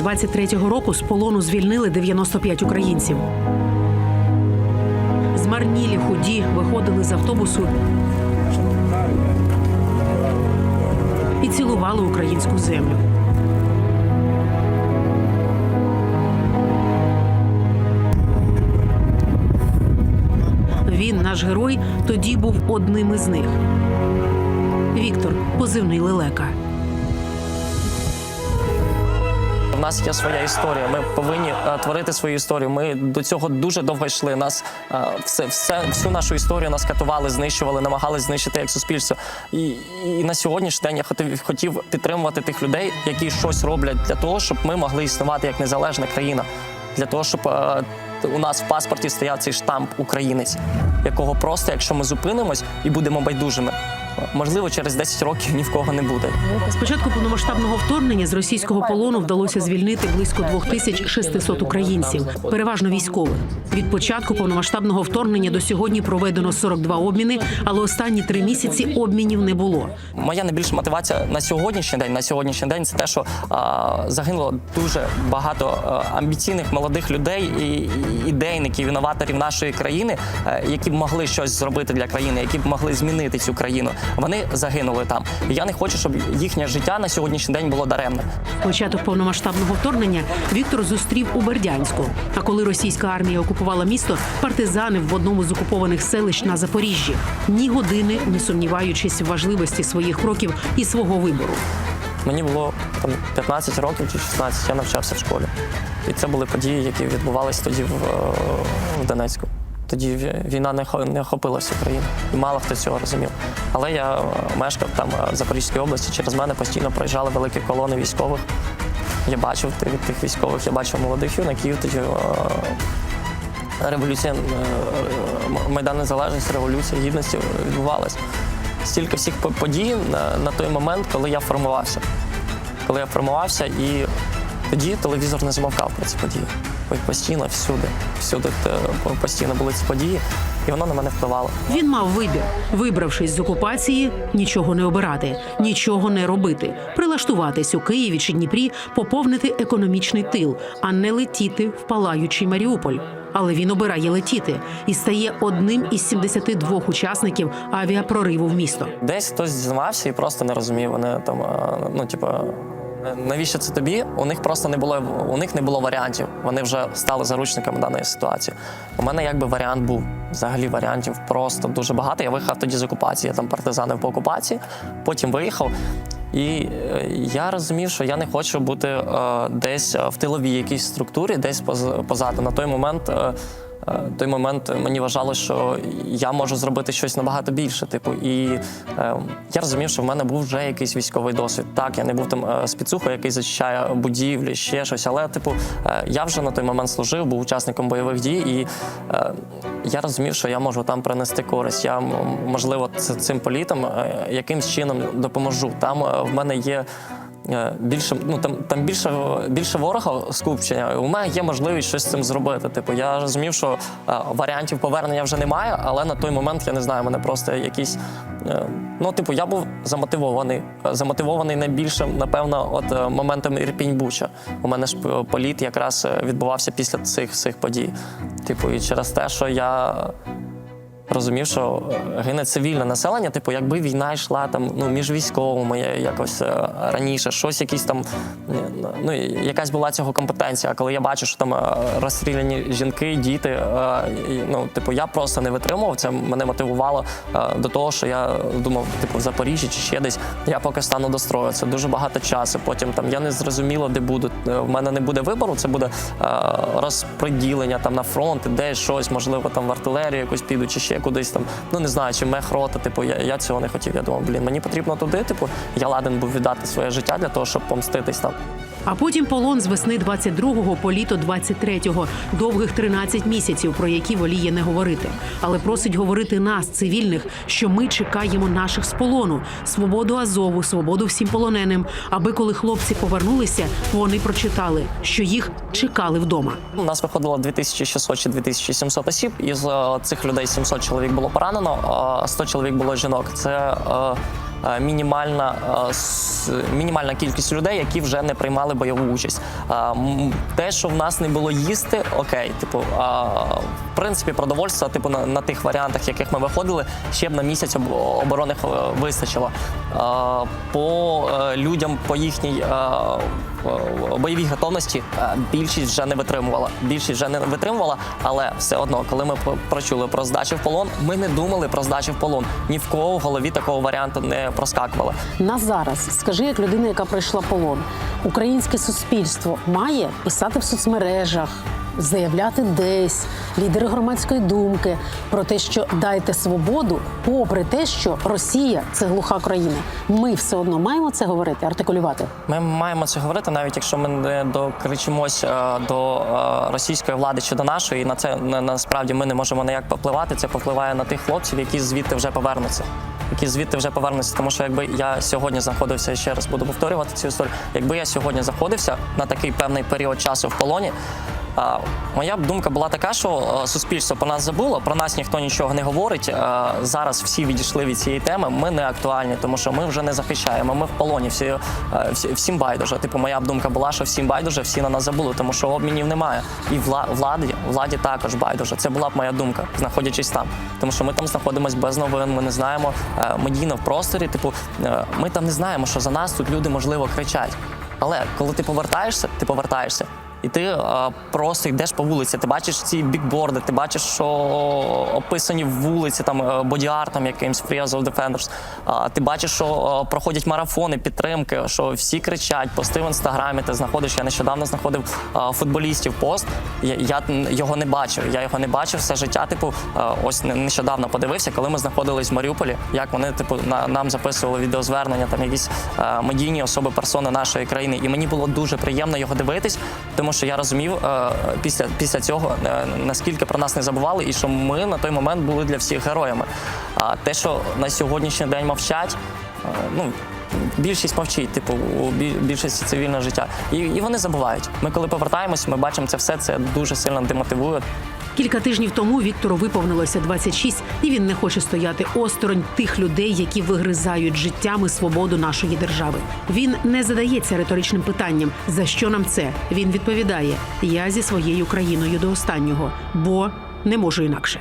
23-го року з полону звільнили 95 українців. Змарнілі худі виходили з автобусу і цілували українську землю. Він, наш герой, тоді був одним із них. Віктор, позивний лелека. Нас є своя історія. Ми повинні е, творити свою історію. Ми до цього дуже довго йшли. Нас е, все, все, всю нашу історію нас катували, знищували, намагались знищити як суспільство. І, і на сьогоднішній день я хотів, хотів підтримувати тих людей, які щось роблять для того, щоб ми могли існувати як незалежна країна, для того, щоб е, у нас в паспорті стояв цей штамп українець, якого просто, якщо ми зупинимось і будемо байдужими, можливо, через 10 років ні в кого не буде. З початку повномасштабного вторгнення з російського полону вдалося звільнити близько 2600 українців, переважно військових. Від початку повномасштабного вторгнення до сьогодні проведено 42 обміни, але останні три місяці обмінів не було. Моя найбільша мотивація на сьогоднішній день, на сьогоднішній день, це те, що а, загинуло дуже багато амбіційних молодих людей і, і ідейників, інноваторів нашої країни, е, які б могли щось зробити для країни, які б могли змінити цю країну. Вони загинули там. І я не хочу, щоб їхнє життя на сьогоднішній день було даремне. Початок повномасштабного вторгнення Віктор зустрів у Бердянську. А коли російська армія окупувала місто, партизани в одному з окупованих селищ на Запоріжжі ні години не сумніваючись в важливості своїх кроків і свого вибору. Мені було там 15 років чи 16, я навчався в школі. І це були події, які відбувалися тоді в, е, в Донецьку. Тоді війна не не охопила всю і мало хто цього розумів. Але я е, мешкав там е, в Запорізькій області. Через мене постійно проїжджали великі колони військових. Я бачив тих, тих військових, я бачив молодих юнаків. Тоді е, революція, Майдан Незалежності, революція гідності відбувалась. Стільки всіх подій на, на той момент, коли я формувався. Коли я формувався, і тоді телевізор не замовкав про ці події. Постійно, всюди, всюди е, постійно були ці події, і воно на мене впливало. Він мав вибір, вибравшись з окупації, нічого не обирати, нічого не робити, прилаштуватись у Києві чи Дніпрі, поповнити економічний тил, а не летіти в палаючий Маріуполь. Але він обирає летіти і стає одним із 72 учасників авіапрориву в місто. Десь хтось зізнавався і просто не розумів. Вони там, е, ну типу, навіщо це тобі? У них просто не було у них не було варіантів. Вони вже стали заручниками даної ситуації. У мене якби варіант був. Взагалі варіантів просто дуже багато. Я виїхав тоді з окупації, я там партизанив по окупації, потім виїхав. І е, я розумів, що я не хочу бути е, десь в тиловій якійсь структурі, десь поз- позаду. На той момент, е, той момент мені вважало, що я можу зробити щось набагато більше. Типу, і е, я розумів, що в мене був вже якийсь військовий досвід. Так, я не був там е, спецухою, який зачищає будівлі, ще щось. Але, типу, е, я вже на той момент служив, був учасником бойових дій, і е, я розумів, що я можу там принести користь. Я можливо цим політам е, якимсь чином допоможу. Там е, в мене є. Е, Більше ну там там більше більше ворога скупчення. У мене є можливість щось з цим зробити. Типу, я розумів, що е, варіантів повернення вже немає, але на той момент я не знаю, мене просто якісь. е, ну, типу, я був замотивований. Замотивований найбільше, напевно, от моментом Ірпінь Буча. У мене ж політ якраз відбувався після цих цих подій. Типу, і через те, що я розумів, що е, гине цивільне населення. Типу, якби війна йшла там ну між військовими якось е, раніше, щось якісь там ну якась була цього компетенція. Коли я бачу, що там е, розстріляні жінки, діти, ну типу, я просто не витримував. Це мене мотивувало до того, що я думав, типу, в Запоріжжі чи ще десь я поки стану до строю. Це дуже багато часу. Потім там я не зрозуміло, де буду. В мене не буде вибору. Це буде розподілення там на фронт, де щось, можливо, там в артилерію якусь піду, чи ще кудись там. Ну не знаю, чи мехрота. Типу, я, я цього не хотів. Я думав, блін, мені потрібно туди. Типу, я ладен був віддати своє життя для того, щоб помститись там. А потім полон з весни 22-го по літо 23-го. Довгих 13 місяців, про які воліє не говорити. Але просить говорити нас, цивільних, що ми чекаємо наших з полону, свободу Азову, свободу всім полоненим. Аби коли хлопці повернулися, вони прочитали, що їх чекали вдома. У нас виходило 2600 чи 2700 осіб. Із е, цих людей 700 чоловік було поранено, а 100 чоловік було жінок. Це е, мінімальна, е, мінімальна кількість людей, які вже не приймали бойову участь. Е, Те, що в нас не було їсти, окей, типу, в принципі, продовольства, типу, на, на тих варіантах, яких ми виходили, ще б на місяць об- оборони е, вистачило. Е, По е, людям, по їхній е, е, бойовій готовності е, більшість вже не витримувала. Більшість вже не витримувала, але все одно, коли ми прочули про здачу в полон, ми не думали про здачу в полон. Ні в кого в голові такого варіанту не проскакувало. На зараз скажи, як людина, яка пройшла полон, українське суспільство має писати в соцмережах, заявляти десь лідери громадської думки про те, що дайте свободу, попри те, що Росія це глуха країна. Ми все одно маємо це говорити, артикулювати. Ми маємо це говорити, навіть якщо ми не докричимось е, до е, російської влади чи до нашої, і на це на- насправді ми не можемо ніяк попливати. Це попливає на тих хлопців, які звідти вже повернуться. Які звідти вже повернуться, тому що якби я сьогодні знаходився ще раз буду повторювати цю історію. Якби я сьогодні знаходився на такий певний період часу в полоні, моя б думка була така, що е, суспільство про нас забуло, про нас ніхто нічого не говорить. Е, Зараз всі відійшли від цієї теми. Ми не актуальні, тому що ми вже не захищаємо. Ми в полоні. Всі, е, всі всім байдуже. Типу, моя б думка була, що всім байдуже, всі на нас забули, тому що обмінів немає. І вла- владі владі також байдуже. Це була б моя думка, знаходячись там. Тому що ми там знаходимося без новин. Ми не знаємо медійно в просторі. Типу, ми там не знаємо, що за нас тут люди можливо кричать. Але коли ти повертаєшся, ти повертаєшся. І ти е, просто йдеш по вулиці, ти бачиш ці бікборди, ти бачиш, що описані вулиці там е, бодіартом якимсь Free of Defenders. Ти бачиш, що е, проходять марафони, підтримки, що всі кричать, пости в інстаграмі. Ти знаходиш. Я нещодавно знаходив футболістів пост. Я, його не бачив. Я його не бачив все життя. Типу, ось не- нещодавно подивився, коли ми знаходились в Маріуполі, як вони типу на нам записували відеозвернення, там якісь медійні особи, персони нашої країни. І мені було дуже приємно його дивитись, тому що я розумів е, після, після цього е, наскільки про нас не забували, і що ми на той момент були для всіх героями. А те, що на сьогоднішній день мовчать, е, ну. Більшість мовчить, типу, у бі- більшості цивільного життя. І, і вони забувають. Ми коли повертаємось, ми бачимо це все, це дуже сильно демотивує. Кілька тижнів тому Віктору виповнилося 26, і він не хоче стояти осторонь тих людей, які вигризають життям і свободу нашої держави. Він не задається риторичним питанням, за що нам це. Він відповідає: я зі своєю країною до останнього, бо не можу інакше.